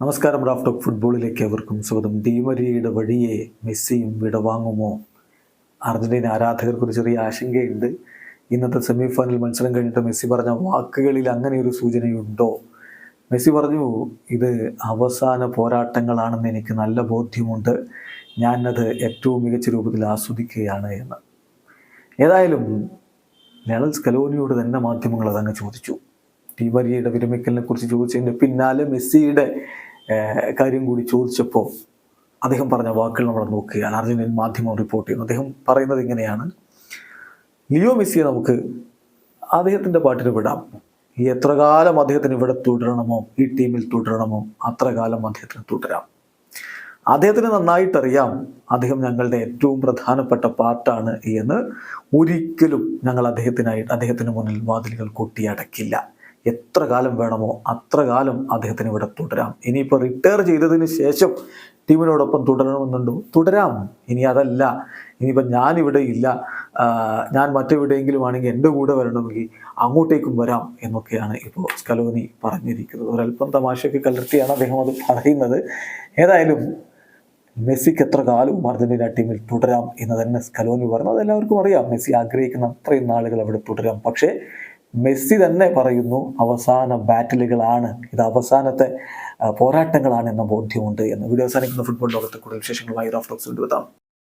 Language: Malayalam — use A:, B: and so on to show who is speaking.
A: നമസ്കാരം റാഫ്റ്റോക്ക് ഫുട്ബോളിലേക്ക് അവർക്കും സ്വാഗതം. ഡീമരിയുടെ വഴിയെ മെസ്സിയും വിടവാങ്ങുമോ? അർജന്റീന ആരാധകർക്ക് ഒരു ചെറിയ ആശങ്കയുണ്ട്. ഇന്നത്തെ സെമി ഫൈനൽ മത്സരം കഴിഞ്ഞിട്ട് മെസ്സി പറഞ്ഞ വാക്കുകളിൽ അങ്ങനെ ഒരു സൂചനയുണ്ടോ? മെസ്സി പറഞ്ഞു ഇത് അവസാന പോരാട്ടങ്ങളാണെന്ന് എനിക്ക് നല്ല ബോധ്യമുണ്ട്. ഞാനത് ഏറ്റവും മികച്ച രൂപത്തിൽ ആസ്വദിക്കുകയാണ് എന്ന്. ഏതായാലും ലണൽ സ്കലോനിയോട് തന്നെ മാധ്യമങ്ങൾ അതങ്ങ് ചോദിച്ചു. ഡിമരിയുടെ വിരമിക്കലിനെ കുറിച്ച് ചോദിച്ചതിന് പിന്നാലെ മെസ്സിയുടെ കാര്യം കൂടി ചോദിച്ചപ്പോൾ അദ്ദേഹം പറഞ്ഞ വാക്കുകൾ നമ്മൾ നോക്കുകയാണ് അർജന്റീൻ മാധ്യമം റിപ്പോർട്ട് ചെയ്യുന്നു. അദ്ദേഹം പറയുന്നത് ഇങ്ങനെയാണ്. ലിയോ മെസ്സിയെ നമുക്ക് അദ്ദേഹത്തിന്റെ പാട്ടിന് വിടാം. എത്ര കാലം അദ്ദേഹത്തിന് ഇവിടെ തുടരണമോ? ഈ ടീമിൽ തുടരണമോ? അത്ര കാലം അദ്ദേഹത്തിന് തുടരാം. അദ്ദേഹത്തിന് നന്നായിട്ടറിയാം അദ്ദേഹം ഞങ്ങളുടെ ഏറ്റവും പ്രധാനപ്പെട്ട പാർട്ടാണ് എന്ന്. ഒരിക്കലും ഞങ്ങൾ അദ്ദേഹത്തിനായി അദ്ദേഹത്തിന് മുന്നിൽ വാതിലുകൾ കൊട്ടിയടക്കില്ല. എത്ര കാലം വേണമോ അത്ര കാലം അദ്ദേഹത്തിന് ഇവിടെ തുടരാം. ഇനിയിപ്പോൾ റിട്ടയർ ചെയ്തതിന് ശേഷം ടീമിനോടൊപ്പം തുടരണമെന്നുണ്ടോ? തുടരാം. ഇനി അതല്ല. ഇനിയിപ്പം ഞാനിവിടെ ഇല്ല. ഞാൻ മറ്റെവിടെയെങ്കിലും ആണെങ്കിൽ എന്റെ കൂടെ വരണമെങ്കിൽ അങ്ങോട്ടേക്കും വരാം എന്നൊക്കെയാണ് ഇപ്പോൾ സ്കലോനി പറഞ്ഞിരിക്കുന്നത്. ഒരല്പം തമാശയ്ക്ക് കലർത്തിയാണ് അദ്ദേഹം അത് പറയുന്നത്. ഏതായാലും മെസ്സിക്ക് എത്ര കാലവും അർജന്റീന ടീമിൽ തുടരാം എന്ന് തന്നെ സ്കലോനി പറഞ്ഞു. അതെല്ലാവർക്കും അറിയാം. മെസ്സി ആഗ്രഹിക്കുന്ന അത്രയും നാളുകൾ അവിടെ തുടരാം. പക്ഷേ മെസ്സി തന്നെ പറയുന്നു അവസാന ബാറ്റിലുകളാണ്. ഇത് അവസാനത്തെ പോരാട്ടങ്ങളാണ് എന്ന ബോധ്യമുണ്ട് എന്ന്. വീഡിയോ അവസാനിക്കുന്ന ഫുട്ബോൾ ലോകത്തെ കൂടുതൽ വിശേഷങ്ങളുമായി റോഫ് ടോക്സ് കൊണ്ടുവെത്താം